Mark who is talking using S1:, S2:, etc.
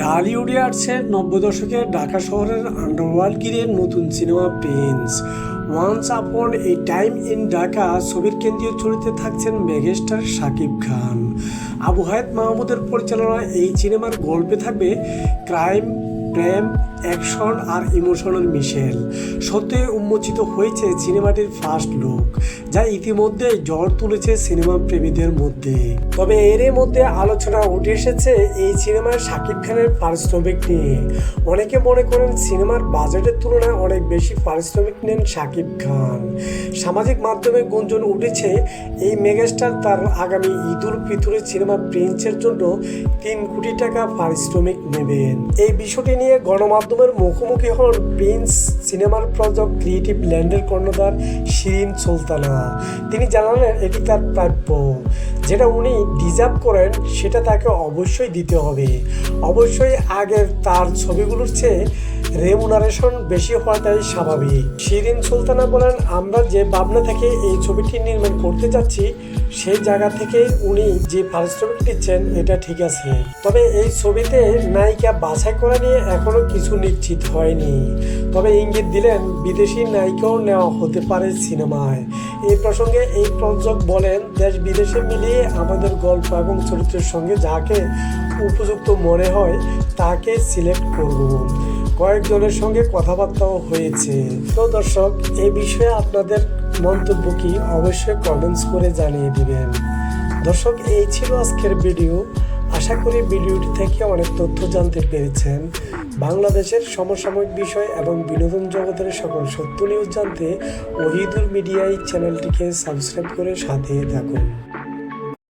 S1: ঢালিউডে আর্টসের নব্বই দশকে ঢাকা শহরের আন্ডারওয়ার্ল্ড গিরে নতুন সিনেমা প্রিন্স। ওয়ান্স আপন এই টাইম ইন ঢাকা ছবির কেন্দ্রীয় চরিত্রে থাকছেন মেঘেস্টার শাকিব খান। আবু হায়াত মাহমুদের পরিচালনায় এই সিনেমার গল্পে থাকবে ক্রাইম প্রেম, অ্যাকশন আর ইমোশনাল মিশেল। সত্যি উন্মোচিত হয়েছে সিনেমাটির ফার্স্ট লুক যা ইতিমধ্যে ঝড় তুলেছে সিনেমা প্রেমীদের মধ্যে। তবে এর মধ্যে আলোচনা উঠে এসেছে এই সিনেমায় শাকিব খানের পারিশ্রমিক নিয়ে। অনেকে মনে করেন সিনেমার বাজেটের তুলনায় অনেক বেশি পারিশ্রমিক নেন শাকিব খান। সামাজিক মাধ্যমে গুঞ্জন উঠেছে, এই মেগাস্টার তার আগামী ঈদুল ফিতরের সিনেমা প্রিন্সের জন্য তিন কোটি টাকা পারিশ্রমিক নেবেন। এই বিষয়টি নিয়ে গণমাধ্যমের মুখোমুখি হন প্রিন্স সিনেমার প্রযোজক, ক্রিয়েটিভ ল্যান্ডের কর্ণধার শিরিন সুলতানা। তিনি জানালেন, এটি তার প্রাপ্য। যেটা উনি ডিজার্ভ করেন, সেটা তাকে অবশ্যই দিতে হবে। অবশ্যই আগের তার ছবিগুলোর চেয়ে রেমুনারেশন বেশি হওয়াটাই স্বাভাবিক। শিরিন সুলতানা বলেন, আমরা যে ভাবনা থেকে এই ছবিটি নির্মাণ করতে যাচ্ছি সেই জায়গা থেকে উনি যে পারিশ্রমিক দিচ্ছেন, এটা ঠিক আছে। তবে এই ছবিতে নায়িকা বাছাই করা নিয়ে এখনও কিছু নিশ্চিত হয়নি। তবে ইঙ্গিত দিলেন, বিদেশি নায়িকাও নেওয়া হতে পারে সিনেমায়। এই প্রসঙ্গে এই প্রযোজক বলেন, দেশ বিদেশে মিলিয়ে আমাদের গল্প এবং চরিত্রের সঙ্গে যাকে উপযুক্ত মনে হয়, তাকে সিলেক্ট করব। কয়েকজনের সঙ্গে কথাবার্তাও হয়েছে। তো দর্শক, এ বিষয়ে আপনাদের মন্তব্য কি অবশ্যই কমেন্টস করে জানিয়ে দিবেন। দর্শক, এই ছিল আজকের ভিডিও আশা করি ভিডিওটি থেকে অনেক তথ্য জানতে পেরেছেন। বাংলাদেশের সমসাময়িক বিষয় এবং বিনোদন জগতের সকল সত্য নিউজ জানতে ওহিদুর মিডিয়া এই চ্যানেলটিকে সাবস্ক্রাইব করে সাথে থাকুন।